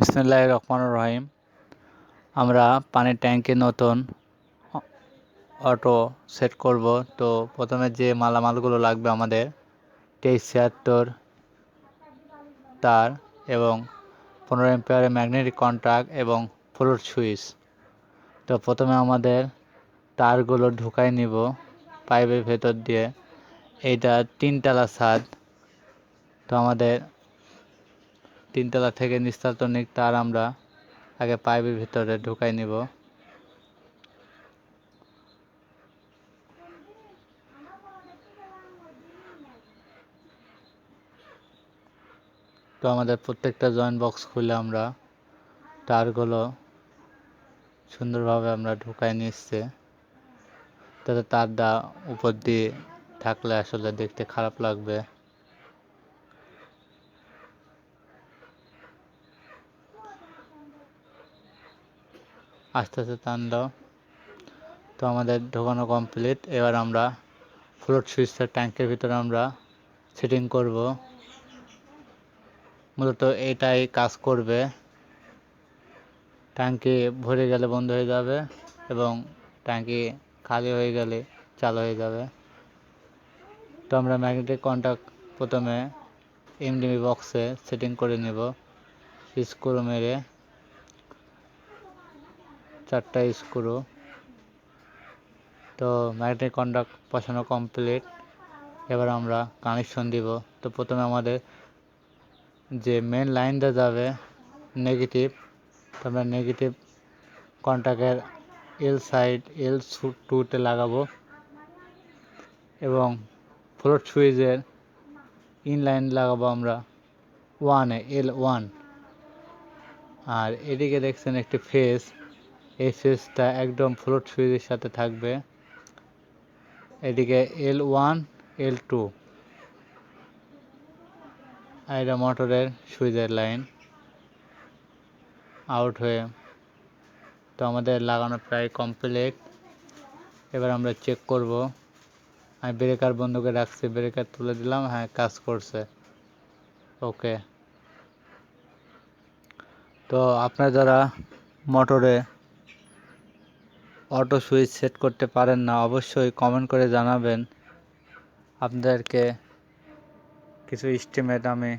বিসমুল্লাহ রহমান রহিম। আমরা পানির ট্যাঙ্কে নতুন অটো সেট করব। তো প্রথমে যে মালামালগুলো লাগবে আমাদের, তেইশ ছিয়াত্তর তার এবং পনেরো এম্পিয়ারের ম্যাগনেটিক কন্ট্রাক্ট এবং ফ্লোর সুইচ। তো প্রথমে আমাদের তারগুলো ঢুকাই নিব পাইপের ভেতর দিয়ে। এইটা তিনতলা ছাদ। তো আমাদের তিনতলা থেকে নিস্তালতনিক তার আমরা আগে পাইপের ভিতরে ঢুকাই নিব। তো আমাদের প্রত্যেকটা জয়েন্ট বক্স খুলে আমরা তারগুলো সুন্দরভাবে আমরা ঢুকাই নিচ্ছে। তাতে তারটা উপর দিয়ে থাকলে আসলে দেখতে খারাপ লাগবে। আস্তে আস্তে টান দাও। তো আমাদের ঢোকানো কমপ্লিট এবার আমরা ফ্লোট সুইচটা ট্যাঙ্কের ভিতরে আমরা সেটিং করব। মূলত এটাই কাজ করবে। ট্যাঙ্কি ভরে গেলে বন্ধ হয়ে যাবে এবং ট্যাঙ্কি খালি হয়ে গেলে চালু হয়ে যাবে। তো আমরা ম্যাগনেটিক কন্ট্যাক্ট প্রথমে এমডিবি বক্সে সেটিং করে নেব। স্ক্রু মেরে চারটা স্ক্রু। তো ম্যাগনেটিক কন্ডাক্ট বসানো কমপ্লিট এবার আমরা কানেকশন দিব। তো প্রথমে আমাদের যে মেন লাইনটা যাবে নেগেটিভ তো আমরা নেগেটিভ কন্ট্যাক্টের এল সাইড এল টুতে লাগাবো। এবং ফ্লোট সুইচের ইন লাইন লাগাবো আমরা ওয়ানে এল ওয়ান আর এদিকে দেখছেন একটি ফেস এই একদম ফ্লোট সুইচের সাথে থাকবে। এদিকে এল ওয়ান এল টু আর এটা মোটরের সুইচের লাইন আউট হয়ে তো আমাদের লাগানো প্রায় কমপ্লিট এবার আমরা চেক করব। আমি ব্রেকার বন্ধ করে রাখছি ব্রেকার তুলে দিলাম হ্যাঁ কাজ করছে। ওকে তো আপনারা যারা মোটরে অটো সুইচ সেট করতে পারেন না, অবশ্যই কমেন্ট করে জানাবেন। আপনাদেরকে কিছু স্টিমেট আমি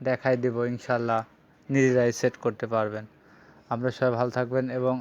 দেখাই দেব, ইনশাল্লাহ নিজেরাই সেট করতে পারবেন। আপনারা সবাই ভালো থাকবেন এবং